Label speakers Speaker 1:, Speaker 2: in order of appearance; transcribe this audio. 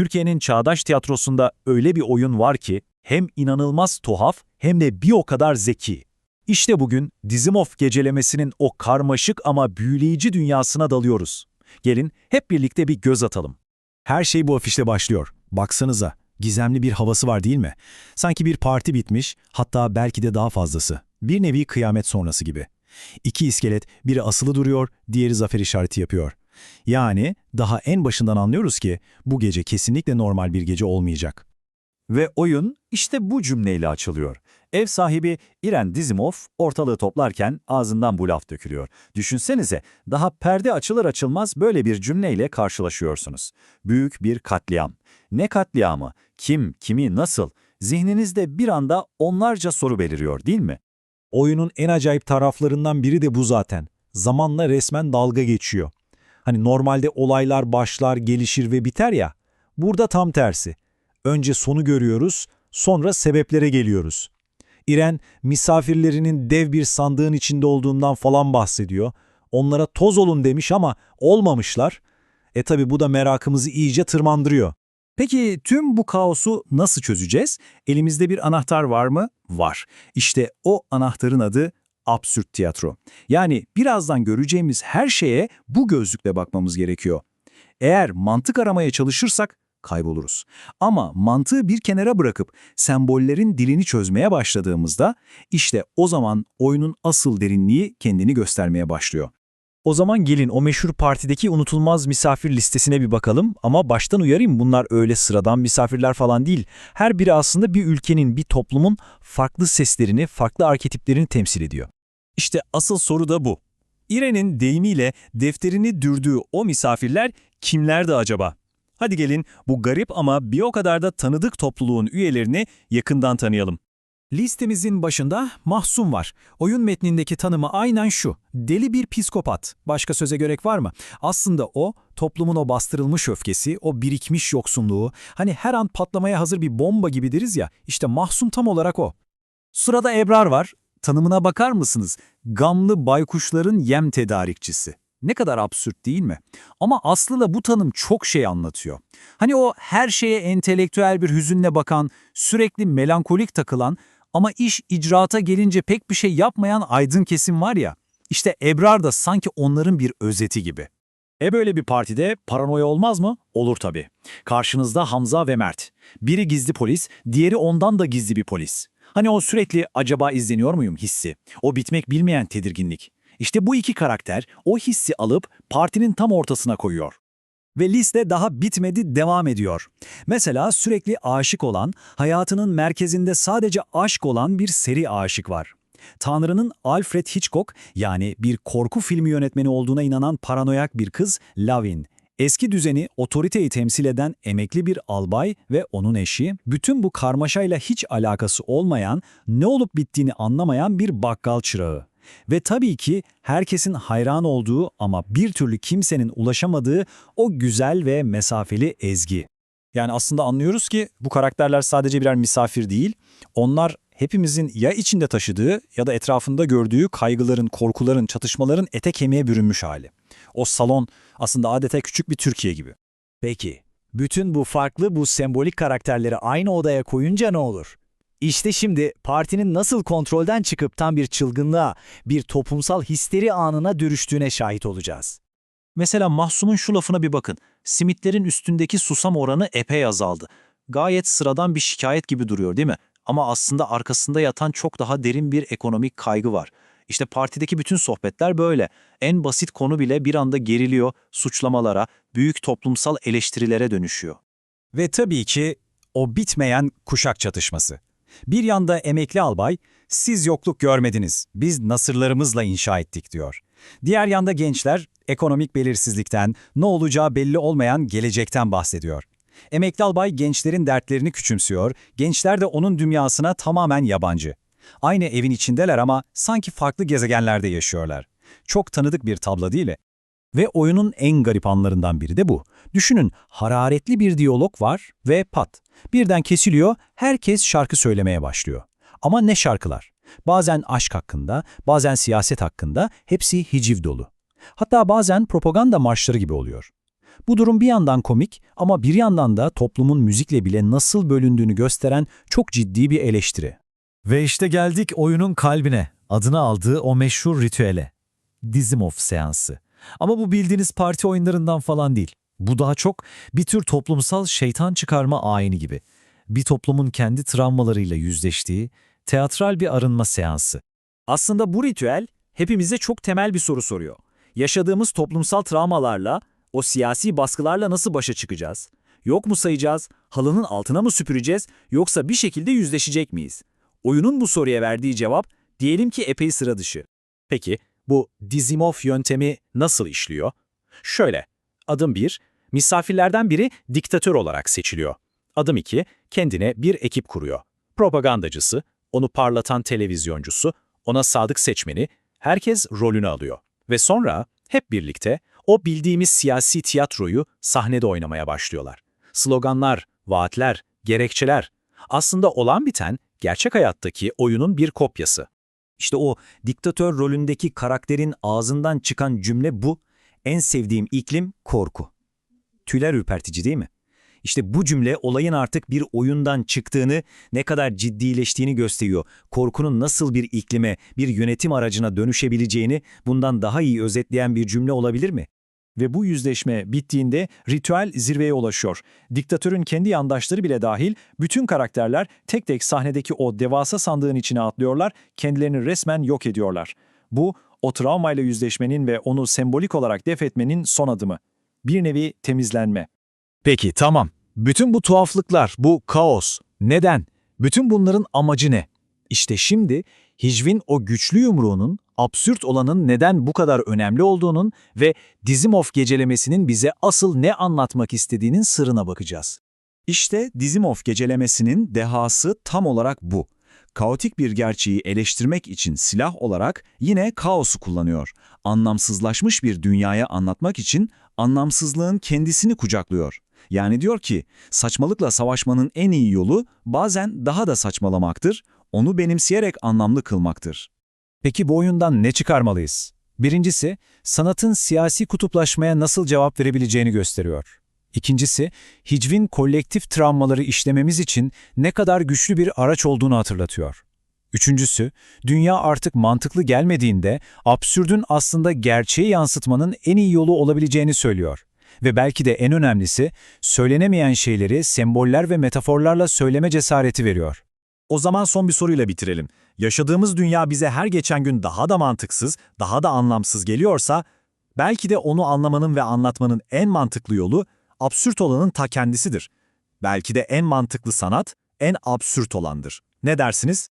Speaker 1: Türkiye'nin çağdaş tiyatrosunda öyle bir oyun var ki hem inanılmaz tuhaf hem de bir o kadar zeki. İşte bugün Dizimov gecelemesinin o karmaşık ama büyüleyici dünyasına dalıyoruz. Gelin hep birlikte bir göz atalım.
Speaker 2: Her şey bu afişte başlıyor. Baksanıza, gizemli bir havası var değil mi? Sanki bir parti bitmiş, hatta belki de daha fazlası. Bir nevi kıyamet sonrası gibi. İki iskelet, biri asılı duruyor, diğeri zafer işareti yapıyor. Yani daha en başından anlıyoruz ki bu gece kesinlikle normal bir gece olmayacak.
Speaker 1: Ve oyun işte bu cümleyle açılıyor. Ev sahibi İren Dizimov ortalığı toplarken ağzından bu laf dökülüyor. Düşünsenize daha perde açılır açılmaz böyle bir cümleyle karşılaşıyorsunuz. Büyük bir katliam. Ne katliamı? Kim, kimi, nasıl? Zihninizde bir anda onlarca soru beliriyor değil mi?
Speaker 2: Oyunun en acayip taraflarından biri de bu zaten. Zamanla resmen dalga geçiyor. Hani normalde olaylar başlar, gelişir ve biter ya. Burada tam tersi. Önce sonu görüyoruz, sonra sebeplere geliyoruz. İren, misafirlerinin dev bir sandığın içinde olduğundan falan bahsediyor. Onlara toz olun demiş ama olmamışlar. E tabi bu da merakımızı iyice tırmandırıyor.
Speaker 1: Peki tüm bu kaosu nasıl çözeceğiz? Elimizde bir anahtar var mı? Var. İşte o anahtarın adı absürt tiyatro. Yani birazdan göreceğimiz her şeye bu gözlükle bakmamız gerekiyor. Eğer mantık aramaya çalışırsak kayboluruz. Ama mantığı bir kenara bırakıp sembollerin dilini çözmeye başladığımızda işte o zaman oyunun asıl derinliği kendini göstermeye başlıyor.
Speaker 2: O zaman gelin o meşhur partideki unutulmaz misafir listesine bir bakalım ama baştan uyarayım bunlar öyle sıradan misafirler falan değil. Her biri aslında bir ülkenin, bir toplumun farklı seslerini, farklı arketiplerini temsil ediyor.
Speaker 1: İşte asıl soru da bu. İren'in deyimiyle defterini dürdüğü o misafirler kimlerdi acaba? Hadi gelin bu garip ama bir o kadar da tanıdık topluluğun üyelerini yakından tanıyalım.
Speaker 3: Listemizin başında Mahsum var. Oyun metnindeki tanımı aynen şu. Deli bir psikopat. Başka söze gerek var mı? Aslında o, toplumun o bastırılmış öfkesi, o birikmiş yoksunluğu, hani her an patlamaya hazır bir bomba gibi deriz ya, işte Mahsum tam olarak o.
Speaker 1: Sırada Ebrar var. Tanımına bakar mısınız? Gamlı baykuşların yem tedarikçisi. Ne kadar absürt değil mi? Ama aslında bu tanım çok şey anlatıyor. Hani o her şeye entelektüel bir hüzünle bakan, sürekli melankolik takılan ama iş icraata gelince pek bir şey yapmayan aydın kesim var ya, işte Ebrar da sanki onların bir özeti gibi. E böyle bir partide paranoya olmaz mı? Olur tabii. Karşınızda Hamza ve Mert. Biri gizli polis, diğeri ondan da gizli bir polis. Hani o sürekli acaba izleniyor muyum hissi, o bitmek bilmeyen tedirginlik. İşte bu iki karakter o hissi alıp partinin tam ortasına koyuyor. Ve liste daha bitmedi, devam ediyor. Mesela sürekli aşık olan, hayatının merkezinde sadece aşk olan bir seri aşık var. Tanrı'nın Alfred Hitchcock yani bir korku filmi yönetmeni olduğuna inanan paranoyak bir kız Lavin. Eski düzeni, otoriteyi temsil eden emekli bir albay ve onun eşi, bütün bu karmaşayla hiç alakası olmayan, ne olup bittiğini anlamayan bir bakkal çırağı. Ve tabii ki herkesin hayran olduğu ama bir türlü kimsenin ulaşamadığı o güzel ve mesafeli Ezgi. Yani aslında anlıyoruz ki bu karakterler sadece birer misafir değil, onlar hepimizin ya içinde taşıdığı ya da etrafında gördüğü kaygıların, korkuların, çatışmaların ete kemiğe bürünmüş hali. O salon aslında adeta küçük bir Türkiye gibi.
Speaker 3: Peki, bütün bu farklı, bu sembolik karakterleri aynı odaya koyunca ne olur? İşte şimdi partinin nasıl kontrolden çıkıp tam bir çılgınlığa, bir toplumsal histeri anına dönüştüğüne şahit olacağız.
Speaker 1: Mesela Mahsum'un şu lafına bir bakın. Simitlerin üstündeki susam oranı epey azaldı. Gayet sıradan bir şikayet gibi duruyor değil mi? Ama aslında arkasında yatan çok daha derin bir ekonomik kaygı var. İşte partideki bütün sohbetler böyle. En basit konu bile bir anda geriliyor, suçlamalara, büyük toplumsal eleştirilere dönüşüyor.
Speaker 2: Ve tabii ki o bitmeyen kuşak çatışması. Bir yanda emekli albay, siz yokluk görmediniz, biz nasırlarımızla inşa ettik diyor. Diğer yanda gençler, ekonomik belirsizlikten, ne olacağı belli olmayan gelecekten bahsediyor. Emekli albay gençlerin dertlerini küçümsüyor, gençler de onun dünyasına tamamen yabancı. Aynı evin içindeler ama sanki farklı gezegenlerde yaşıyorlar. Çok tanıdık bir tablo değil mi? Ve oyunun en garip anlarından biri de bu. Düşünün, hararetli bir diyalog var ve pat. Birden kesiliyor, herkes şarkı söylemeye başlıyor. Ama ne şarkılar? Bazen aşk hakkında, bazen siyaset hakkında, hepsi hiciv dolu. Hatta bazen propaganda marşları gibi oluyor.
Speaker 3: Bu durum bir yandan komik ama bir yandan da toplumun müzikle bile nasıl bölündüğünü gösteren çok ciddi bir eleştiri.
Speaker 4: Ve işte geldik oyunun kalbine, adını aldığı o meşhur ritüele. Dizimov seansı. Ama bu bildiğiniz parti oyunlarından falan değil. Bu daha çok bir tür toplumsal şeytan çıkarma ayini gibi. Bir toplumun kendi travmalarıyla yüzleştiği teatral bir arınma seansı.
Speaker 3: Aslında bu ritüel hepimize çok temel bir soru soruyor. Yaşadığımız toplumsal travmalarla, o siyasi baskılarla nasıl başa çıkacağız? Yok mu sayacağız, halının altına mı süpüreceğiz yoksa bir şekilde yüzleşecek miyiz? Oyunun bu soruya verdiği cevap diyelim ki epey sıra dışı. Peki bu Dizimov yöntemi nasıl işliyor? Şöyle, adım 1, misafirlerden biri diktatör olarak seçiliyor. Adım 2, kendine bir ekip kuruyor. Propagandacısı, onu parlatan televizyoncusu, ona sadık seçmeni, herkes rolünü alıyor. Ve sonra hep birlikte o bildiğimiz siyasi tiyatroyu sahnede oynamaya başlıyorlar. Sloganlar, vaatler, gerekçeler. Aslında olan biten gerçek hayattaki oyunun bir kopyası.
Speaker 2: İşte o diktatör rolündeki karakterin ağzından çıkan cümle bu. En sevdiğim iklim korku. Tüyler ürpertici değil mi? İşte bu cümle olayın artık bir oyundan çıktığını, ne kadar ciddileştiğini gösteriyor. Korkunun nasıl bir iklime, bir yönetim aracına dönüşebileceğini bundan daha iyi özetleyen bir cümle olabilir mi?
Speaker 3: Ve bu yüzleşme bittiğinde ritüel zirveye ulaşıyor. Diktatörün kendi yandaşları bile dahil bütün karakterler tek tek sahnedeki o devasa sandığın içine atlıyorlar, kendilerini resmen yok ediyorlar. Bu, o travmayla yüzleşmenin ve onu sembolik olarak def etmenin son adımı. Bir nevi temizlenme.
Speaker 4: Peki tamam. Bütün bu tuhaflıklar, bu kaos. Neden? Bütün bunların amacı ne? İşte şimdi Hicvin o güçlü yumruğunun, absürt olanın neden bu kadar önemli olduğunun ve Dizimov gecelemesinin bize asıl ne anlatmak istediğinin sırrına bakacağız.
Speaker 1: İşte Dizimov gecelemesinin dehası tam olarak bu. Kaotik bir gerçeği eleştirmek için silah olarak yine kaosu kullanıyor. Anlamsızlaşmış bir dünyaya anlatmak için anlamsızlığın kendisini kucaklıyor. Yani diyor ki, saçmalıkla savaşmanın en iyi yolu bazen daha da saçmalamaktır, onu benimseyerek anlamlı kılmaktır.
Speaker 3: Peki bu oyundan ne çıkarmalıyız? Birincisi, sanatın siyasi kutuplaşmaya nasıl cevap verebileceğini gösteriyor. İkincisi, hicvin kolektif travmaları işlememiz için ne kadar güçlü bir araç olduğunu hatırlatıyor. Üçüncüsü, dünya artık mantıklı gelmediğinde absürdün aslında gerçeği yansıtmanın en iyi yolu olabileceğini söylüyor. Ve belki de en önemlisi, söylenemeyen şeyleri semboller ve metaforlarla söyleme cesareti veriyor.
Speaker 4: O zaman son bir soruyla bitirelim. Yaşadığımız dünya bize her geçen gün daha da mantıksız, daha da anlamsız geliyorsa, belki de onu anlamanın ve anlatmanın en mantıklı yolu absürt olanın ta kendisidir. Belki de en mantıklı sanat, en absürt olandır. Ne dersiniz?